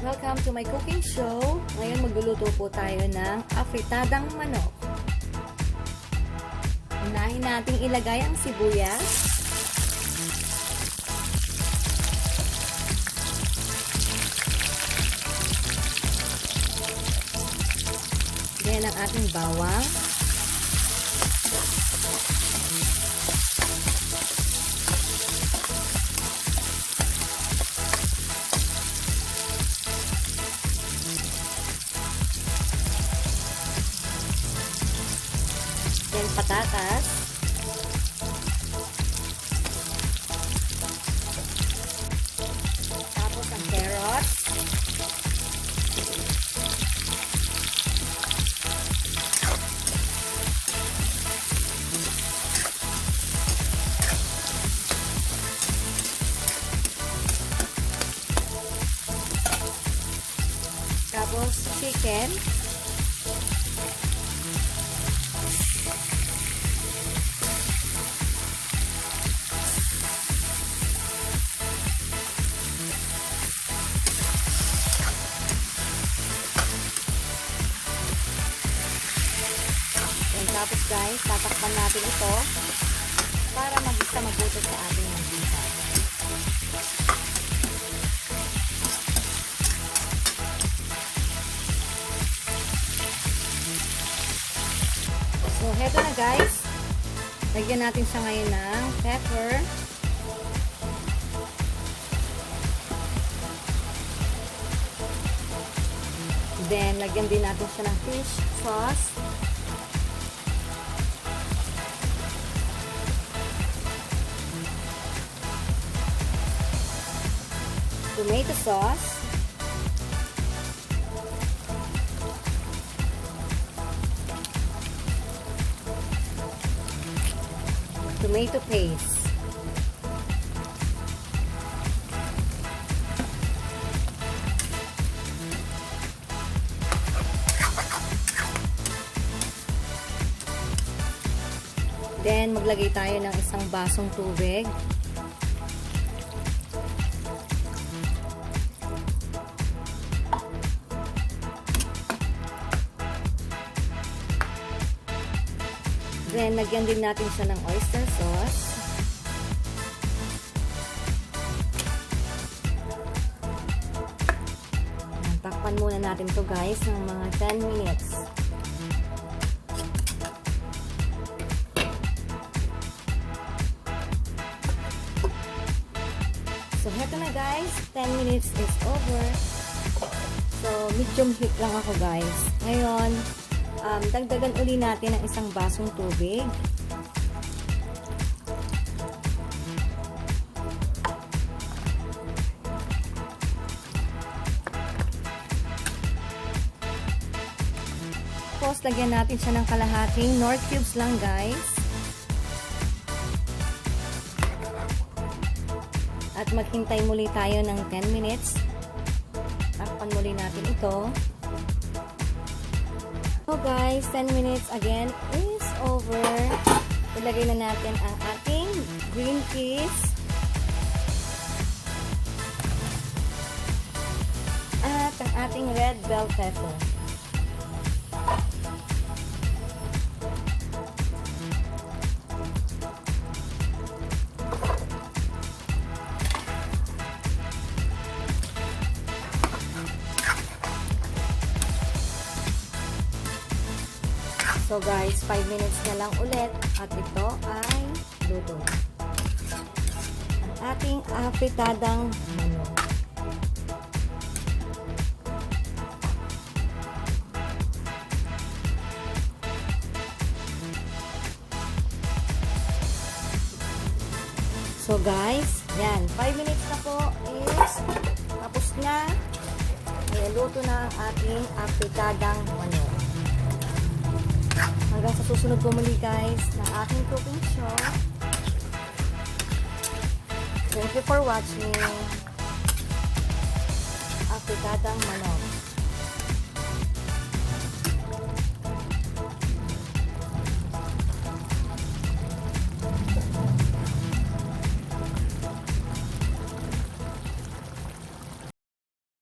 Welcome to my cooking show. Ngayon magluluto po tayo ng afritadang manok. Unahin nating ilagay ang sibuyas. Then ang ating bawang. Then patatas. Tapos ang carrots. Tapos chicken. Tapos guys, tatakpan natin ito para mag-isa mabuto sa ating mantika. So, heto na guys. Lagyan natin siya ngayon ng pepper. Then, lagyan din natin siya ng fish sauce. Tomato sauce. Tomato paste. Then, maglagay tayo ng isang basong tubig. Then, lagyan din natin siya ng oyster sauce. Takpan muna natin to guys ng mga 10 minutes. So, heto na guys. 10 minutes is over. So, medium heat lang ako guys. Ngayon, um, dagdagan uli natin ng isang basong tubig. Tapos, lagyan natin siya ng kalahating nor cubes lang guys. At maghintay muli tayo ng 10 minutes. Takpan muli natin ito. So guys, 10 minutes again is over. Ilagay na natin ang ating green peas. At ang ating red bell pepper. So guys, 5 minutes na lang ulit at ito ay luto. Ang ating apitadang manok. So guys, yan, 5 minutes na po is tapos na. Ayan, luto na ang ating apitadang manok. Hanggang sa susunod ko guys ng aking cooking show. Thank you for watching. Afrikadang manok.